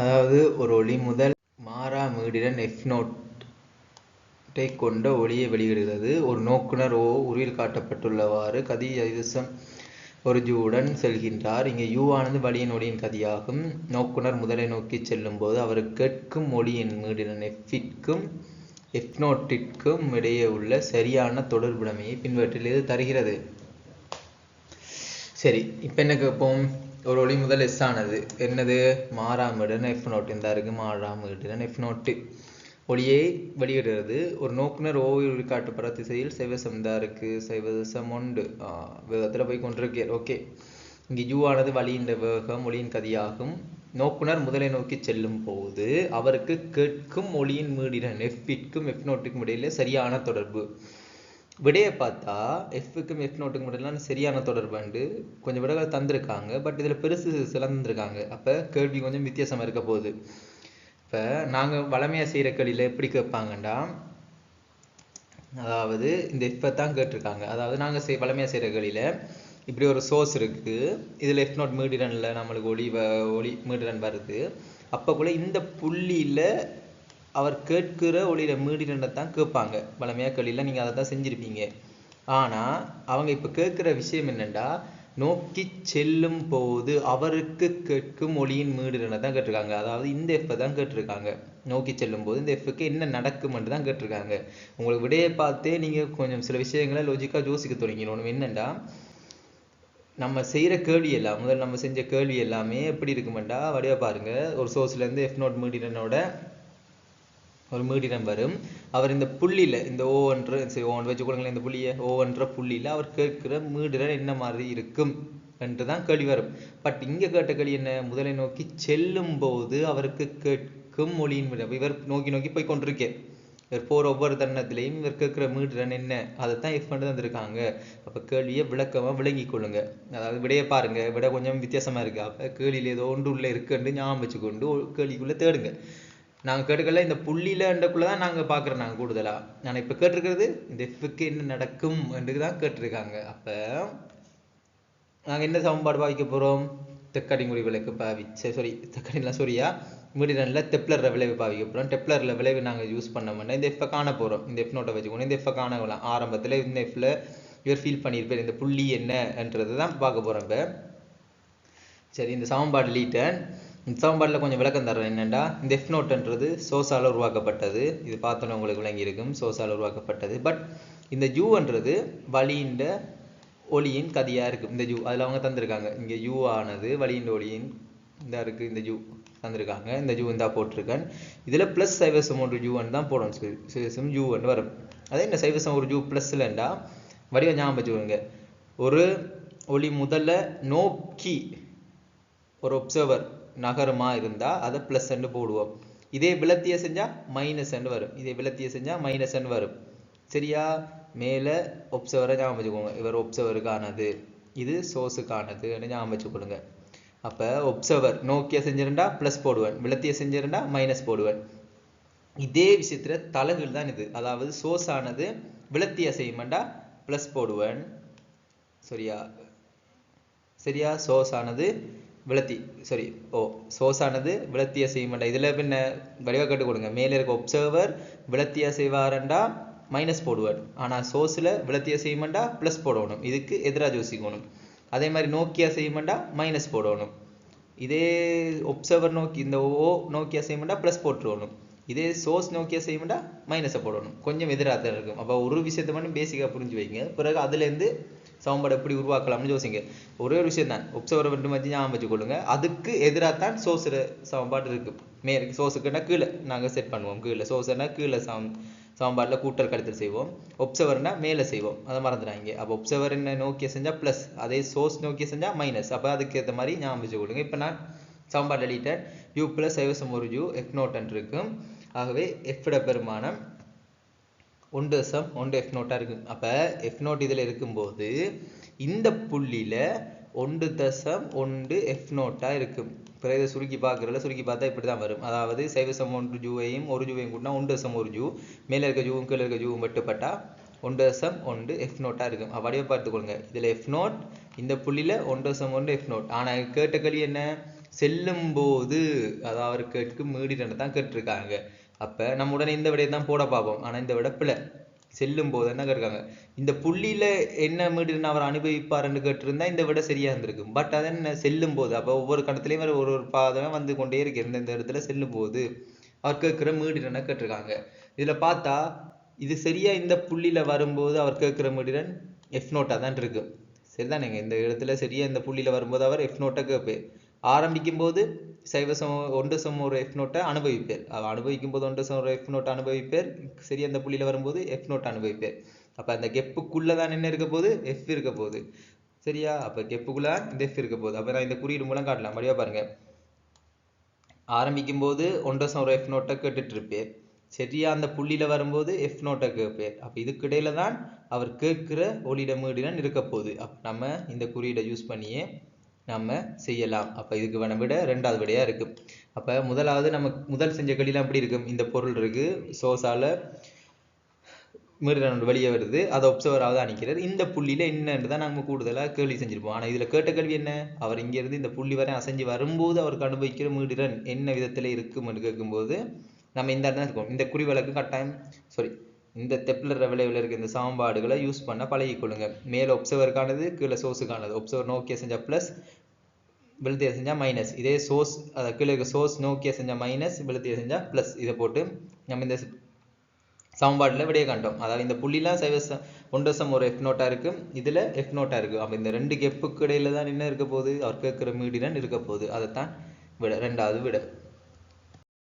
அதாவது ஒரு ஒளி முதல் மாறா மீடிடன் எஃப் நோட்டை கொண்ட ஒளியை வெளியிடுகிறது. ஒரு நோக்குனர் ஓ உருவில் காட்டப்பட்டுள்ளவாறு கதி அதிசம் ஒரு ஜூவுடன் செல்கின்றார். இங்கே யூ ஆனது வழியின் ஒளியின் கதியாகும். நோக்குனர் முதலை நோக்கி செல்லும் போது அவர் கேட்கும் ஒளியின் மீடிடன் எஃபிற்கும் எஃப் நோட்டிற்கும் இடையே உள்ள சரியான தொடர்புடைமையை பின்வற்றில் இது தருகிறது. சரி இப்போ என்ன கேட்போம்? ஒரு ஒளி முதல் எஸ் ஆனது. என்னது? மாறாமிடன் எஃப் நோட் இந்த இருக்கு மாறாமிடன் எஃப் நோட்டு ஒளியை வெளியிடுறது ஒரு நோக்குனர் ஓய்வு காட்டுப்படுற திசையில் சைவசம் தான் இருக்கு சைவசம் உண்டு. வேகத்தில் போய் கொண்டிருக்கேன் ஓகே இங்கே யூ ஆனது வழியின் வேகம் ஒளியின் கதியாகும். நோக்குனர் முதலை நோக்கி செல்லும் போது அவருக்கு கேட்கும் ஒளியின் மீடிடன் எஃபிற்கும் எஃப் நோட்டுக்கும் இடையில சரியான தொடர்பு. விடையை பார்த்தா எஃப்க்கும் எஃப் நோட்டுக்கும் இடையில சரியான தொடர்புண்டு கொஞ்சம் விடைகள் தந்திருக்காங்க பட் இதில் பெருசு சில தந்திருக்காங்க. அப்போ கேள்வி கொஞ்சம் வித்தியாசமாக இருக்க போகுது. இப்போ நாங்கள் வளமையாக செய்கிற கேள்வியில் எப்படி கேட்பாங்கண்டா? அதாவது இந்த எஃப்பை தான் கேட்டிருக்காங்க. அதாவது நாங்கள் செய் வளமையாக செய்கிற கேள்வியில் இப்படி ஒரு சோர்ஸ் இருக்குது இதில் எஃப் நோட் மீடிரனில் நம்மளுக்கு ஒளி வ ஒளி மீடிரன் வருது. அப்போ கூட இந்த புள்ளியில் அவர் கேட்கிற ஒளியில மீடிரனை தான் கேட்பாங்க. பழமையாக கேள்வியில் நீங்கள் அதை தான் செஞ்சுருப்பீங்க. ஆனால் அவங்க இப்போ கேட்குற விஷயம் என்னென்னா நோக்கி செல்லும் போது அவருக்கு கேட்கும் ஒளியின் மீடுறனை தான் கேட்டிருக்காங்க. அதாவது இந்த எஃப்பை தான் கேட்டிருக்காங்க. நோக்கி செல்லும் போது இந்த எஃப்க்கு என்ன நடக்கும்னு தான் கேட்டிருக்காங்க. உங்களுக்கு விடையை பார்த்தே நீங்கள் கொஞ்சம் சில விஷயங்களை லொஜிக்காக யோசிக்க தொடங்கிடணும். என்னென்னா நம்ம செய்கிற கேள்வி எல்லாம் முதல் நம்ம செஞ்ச கேள்வி எல்லாமே எப்படி இருக்குமெண்டா? வடிவா பாருங்கள் ஒரு சோர்ஸ்லேருந்து எஃப் நோட் மீடிரனோட ஒரு மீடியம் வரும். அவர் இந்த புள்ளியில் இந்த ஓன்ற சரி ஓன் வச்சு கொடுங்களேன் இந்த புள்ளியை ஓவன்ற புள்ளியில் அவர் கேட்கிற மீடிரன் என்ன மாதிரி இருக்கும் என்று தான் கேள்வி வரும். பட் இங்கே கேட்ட கேள்வி என்ன? முதலை நோக்கி செல்லும் போது அவருக்கு கேட்கும் மொழியின் மீடியம் இவர் நோக்கி நோக்கி போய் கொண்டிருக்கேன் இவர் போகிற ஒவ்வொரு தருணத்திலையும் இவர் கேட்குற மீடிரன் என்ன? அதை தான் எஃப் பண்ணி தந்திருக்காங்க அப்போ கேள்வியை விளக்கமாக விளங்கி கொள்ளுங்க. அதாவது விடையை பாருங்க. விட கொஞ்சம் வித்தியாசமாக இருக்கு. அப்போ கேள்வியில் ஏதோ ஒன்று உள்ள இருக்குன்னு ஞாபகம் வச்சுக்கொண்டு கேள்விக்குள்ளே தேடுங்க. நாங்கள் கேட்டுக்கல இந்த புள்ளியிலன்றக்குள்ள தான் நாங்கள் பார்க்குறோம் நாங்கள் கூடுதலாக நான் இப்போ கேட்டிருக்கிறது இந்த எஃப்க்கு என்ன நடக்கும் என்று தான் கேட்டிருக்காங்க. அப்போ நாங்கள் என்ன சமன்பாடு பாவிக்க போகிறோம் தெக்கடிங்குடி விளக்கு பாவிச்ச சாரி தெக்கடிலாம் சொரியா மீடியனில் டெப்ளர் விளைவு பாவிக்க போகிறோம் டெப்ளரில் விளைவு நாங்கள் யூஸ் பண்ணோம்னா இந்த எஃப்பை காண போகிறோம் இந்த எஃப் நோட்டை வச்சுக்கணும் இந்த எஃப்பை காணலாம் ஆரம்பத்தில் இந்த எஃப்ல இவர் ஃபீல் பண்ணியிருப்பார். இந்த புள்ளி என்னன்றது தான் பார்க்க போகிறோம் இப்போ. சரி இந்த சமன்பாடு லீட்டன் சமன்பாட்டில் கொஞ்சம் விளக்கம் தர்றேன் என்னென்னா இந்த எஃப் நோட்டுன்றது சோசால உருவாக்கப்பட்டது. இது பார்த்தோன்னே உங்களுக்கு விளங்கியிருக்கும். சோசால உருவாக்கப்பட்டது. பட் இந்த ஜூன்றது வழியின் ஒளியின் கதியாக இருக்குது இந்த ஜூ அதில் அவங்க தந்திருக்காங்க. இங்கே யூ ஆனது வழியின் ஒளியின் இந்த இருக்குது இந்த ஜூ தந்திருக்காங்க. இந்த ஜூ இந்தா போட்டிருக்கேன். இதில் ப்ளஸ் சைவசம் ஒன்று ஜூவன் தான் போடணும். சைவசம் ஜூவன் வரும். அதே இந்த சைவசம் ஒரு ஜூ ப்ளஸ் இல்லைண்டா வடிவ ஞாபகம் வச்சுக்கோங்க. ஒரு ஒளி முதல்ல நோக்கி ஒரு ஒப்சர்வர் நகரமா இருந்தா அதை ப்ளஸ் போடுவோம். இதே விளத்திய செஞ்சா மைனஸ் வரும். இதே விளத்திய செஞ்சா மைனஸ் வரும். சரியா? மேல ஒப்சர்வரை ஞாபகம் வச்சுக்கோங்க. இவர் ஒப்சர்வருக்கானது இது சோர்ஸுக்கானதுன்னு ஞாபகம் வச்சுக்கொள்ளுங்க. அப்ப ஒப்சர்வர் நோக்கிய செஞ்சிருந்தா ப்ளஸ் போடுவேன். விளத்திய செஞ்சிருந்தா மைனஸ் போடுவேன். இதே விஷயத்துல தலைகள் தான் இது. அதாவது சோர்ஸ் ஆனது விளத்திய செய்யமெண்டா ப்ளஸ் போடுவேன். சரியா? சரியா? சோர்ஸ் ஆனது விளத்தி சாரி ஓ சோர்ஸானது விளத்திய செய்யமாட்டா இதில் பின்ன வடிவாக கட்டு கொடுங்க. மேலே இருக்க ஒப்சர்வர் விளத்திய செய்வாரண்டா மைனஸ் போடுவார். ஆனால் சோர்ஸில் விளத்திய செய்யமாட்டா ப்ளஸ் போடணும். இதுக்கு எதிராக யோசிக்கணும். அதே மாதிரி நோக்கியா செய்யமாட்டா மைனஸ் போடணும். இதே ஒப்சர்வர் நோக்கி இந்த ஓ நோக்கியா செய்யமாட்டா ப்ளஸ் போட்டுருவணும். இதே சோர்ஸ் நோக்கியா செய்யமாட்டா மைனஸை போடணும். கொஞ்சம் எதிராக தான் இருக்கும். அப்போ ஒரு விஷயத்த மட்டும் பேசிக்காக புரிஞ்சு வைங்க. பிறகு அதுலேருந்து சமன்பாடு எப்படி உருவாக்கலாம்னு யோசிங்க. ஒரே ஒரு விஷயம் தான் ஒப்சர்வரை மட்டும் வச்சு ஞாபகம் வச்சுக்கொள்ளுங்க. அதுக்கு எதிராக தான் சோர்ஸில் சமன்பாடு இருக்கு. மேலே சோசுக்குன்னா கீழே. நாங்கள் செட் பண்ணுவோம். கீழே. சோர்ஸ்னா கீழே சம் சமன்பாட்டில் கூட்டல் கழுத்தில் செய்வோம். ஒப்சவர்னா மேலே செய்வோம். அதை மறந்துடாங்க அப்போ ஒப்சவர் என்ன நோக்கிய செஞ்சால் ப்ளஸ் அதே சோர்ஸ் நோக்கிய செஞ்சால் மைனஸ் அப்போ அதுக்கு ஏற்ற மாதிரி ஞாபகம் வச்சுக்கொள்ளுங்க. இப்போ நான் சமன்பாடு எழுதிட்டேன் யூ ப்ளஸ் ஐவசம் ஒரு யூ எக்னோட்டன் இருக்கும். ஆகவே எஃப்ட பெருமானம் ஒன்று சம் ஒன்று எஃப் நோட்டாக இருக்குது அப்போ எஃப் நோட் இதில் இருக்கும்போது இந்த புள்ளியில் ஒன்று தசம் ஒன்று எஃப் நோட்டாக இருக்கும் பிறகு இதை சுருக்கி பார்க்குறதுல சுருக்கி பார்த்தா இப்படி தான் வரும் அதாவது சைவசம் ஒன்று ஜூவையும் ஒரு ஜூவையும் கூட்டினா ஒன்று தசம் ஒரு ஜூ மேலே இருக்க ஜூவும் கீழே இருக்க ஜூவும் வெட்டுப்பட்டா ஒன்று தசம் ஒன்று எஃப் நோட்டாக இருக்கும் அப்படியே பார்த்துக்கொள்ளுங்க இதில் எஃப் நோட் இந்த புள்ளியில் ஒன்று தசம் ஒன்று எஃப் நோட் ஆனால் கேட்ட கேள்வி என்ன செல்லும் போது அதாவது அவர் கேட்கும் மீடிரன் தான் கேட்டிருக்காங்க அப்போ நம்ம உடனே இந்த விடையை தான் போட பார்ப்போம். ஆனால் இந்த விட பிழை. செல்லும் போது என்ன கேட்காங்க இந்த புள்ளியில என்ன மீடுன்னு அவர் அனுபவிப்பார்னு கேட்டிருந்தா இந்த விட சரியா இருந்திருக்கும். பட் அது என்ன? செல்லும் போது அப்போ ஒவ்வொரு கணத்துலயும் வேற ஒரு ஒரு பாதமே வந்து கொண்டே இருக்கு. இந்த இந்த இடத்துல செல்லும் போது அவர் கேட்குற மீடிரனை கேட்டிருக்காங்க? இதுல பார்த்தா இது சரியா இந்த புள்ளியில வரும்போது அவர் கேட்குற மீடிரன் எஃப் நோட்டா தான் இருக்கு. சரிதானேங்க? இந்த இடத்துல சரியா இந்த புள்ளியில வரும்போது அவர் எஃப் நோட்டை கேட்பேன் ஆரம்பிக்கும் போது சைவசம் ஒன்று சம் ஒரு எஃப் நோட்டை அனுபவிப்பேர். அவர் அனுபவிக்கும் போது ஒன்று சம் ஒரு எஃப் நோட்டை அனுபவிப்பேர். சரி அந்த புள்ளியில் வரும்போது எஃப் நோட்டை அனுபவிப்பேர். அப்போ அந்த கெப்புக்குள்ள தான் என்ன இருக்க போகுது? எஃப் இருக்க போகுது. சரியா? அப்போ கெப்புக்குள்ள இந்த எஃப் இருக்க போகுது. அப்போ நான் இந்த குறியீடு மூலம் காட்டலாம். மடிவா பாருங்க. ஆரம்பிக்கும் போது ஒன்றரை சம் ஒரு எஃப் நோட்டை கேட்டுட்டு இருப்பேன் சரியா? அந்த புள்ளியில் வரும்போது எஃப் நோட்டை கேட்பேர். அப்போ இதுக்கு இடையில தான் அவர் கேட்கிற ஒளியிட மீடிடன் இருக்க போகுது. அப்போ நம்ம இந்த குறியீடை யூஸ் பண்ணியே நம்ம செய்யலாம். அப்ப இதுக்கு வேண விட ரெண்டாவது விடையாக இருக்கு. அப்ப முதலாவது நம்ம முதல் செஞ்ச களிலாம் எப்படி இருக்கும்? இந்த பொருள் இருக்கு. சோசால மிருகனோட வெளியே வருது. அதை ஒப்சர்வர் தான் அணிக்கிறார். இந்த புள்ளியில் என்னன்னு தான் நம்ம கூடுதலா கேள்வி செஞ்சிருப்போம். ஆனா இதுல கேட்ட கேள்வி என்ன? அவர் இங்க இருந்து இந்த புள்ளி வரை அசைஞ்சு வரும்போது அவருக்கு அனுபவிக்கிற மீடிரன் என்ன விதத்துல இருக்கும்னு கேட்கும்போது நம்ம இந்த இடத்துல இருக்கோம். இந்த குறி கட்டாயம் சாரி இந்த தெப்லர் விளைவில் இருக்க இந்த சாம்பாடுகளை யூஸ் பண்ண பழகிக்கொள்ளுங்க. மேலே ஒப்சர்வருக்கானது கீழே சோர்ஸுக்கானது ஒப்சர்வர் நோக்கிய செஞ்சால் ப்ளஸ் வெளுத்திய செஞ்சால் மைனஸ் இதே சோர்ஸ் அதை கீழே இருக்க சோர்ஸ் நோக்கிய செஞ்சால் மைனஸ் வெளுத்திய செஞ்சால் ப்ளஸ் இதை போட்டு நம்ம இந்த சமன்பாடுல விடைய காண்டோம். அதாவது இந்த புள்ளிலாம் சைவசம் ஒன்றசம் ஒரு எஃப் நோட்டாக இருக்குது இதில் எஃப் நோட்டாக இருக்குது அப்போ இந்த ரெண்டு கெப்புக்கு இடையில தான் என்ன இருக்க போகுது? அவர் கேட்குற மீடினன் இருக்க போகுது. அதைத்தான் விட ரெண்டாவது விட.